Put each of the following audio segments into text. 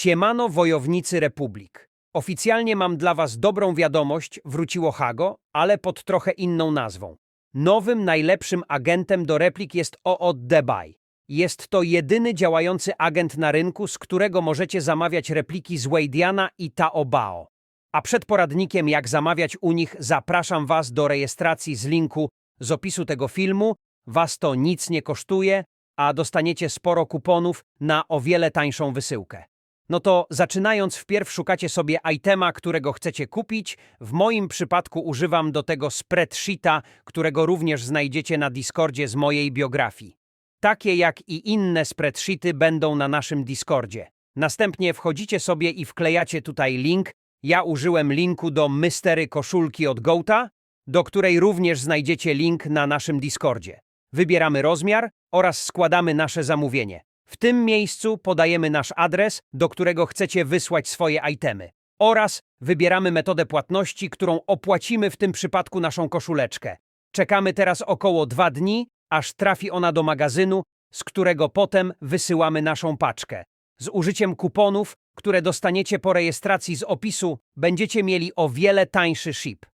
Siemano wojownicy Republik. Oficjalnie mam dla was dobrą wiadomość, wróciło Hago, ale pod trochę inną nazwą. Nowym, najlepszym agentem do replik jest OOD Debaj. Jest to jedyny działający agent na rynku, z którego możecie zamawiać repliki z Weidiana i Taobao. A przed poradnikiem, jak zamawiać u nich, zapraszam was do rejestracji z linku z opisu tego filmu. Was to nic nie kosztuje, a dostaniecie sporo kuponów na o wiele tańszą wysyłkę. No to zaczynając, wpierw szukacie sobie itema, którego chcecie kupić. W moim przypadku używam do tego spreadsheeta, którego również znajdziecie na Discordzie z mojej biografii. Takie jak i inne spreadsheety będą na naszym Discordzie. Następnie wchodzicie sobie i wklejacie tutaj link. Ja użyłem linku do mystery koszulki od Goata, do której również znajdziecie link na naszym Discordzie. Wybieramy rozmiar oraz składamy nasze zamówienie. W tym miejscu podajemy nasz adres, do którego chcecie wysłać swoje itemy. Oraz wybieramy metodę płatności, którą opłacimy w tym przypadku naszą koszuleczkę. Czekamy teraz około dwa dni, aż trafi ona do magazynu, z którego potem wysyłamy naszą paczkę. Z użyciem kuponów, które dostaniecie po rejestracji z opisu, będziecie mieli o wiele tańszy ship.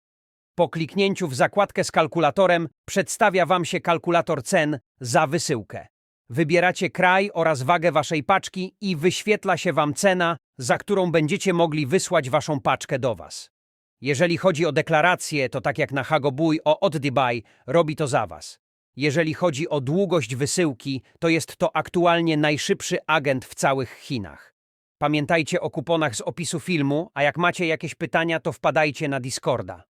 Po kliknięciu w zakładkę z kalkulatorem przedstawia Wam się kalkulator cen za wysyłkę. Wybieracie kraj oraz wagę Waszej paczki i wyświetla się Wam cena, za którą będziecie mogli wysłać Waszą paczkę do Was. Jeżeli chodzi o deklarację, to tak jak na Hagobuj o Oddibaj, robi to za Was. Jeżeli chodzi o długość wysyłki, to jest to aktualnie najszybszy agent w całych Chinach. Pamiętajcie o kuponach z opisu filmu, a jak macie jakieś pytania, to wpadajcie na Discorda.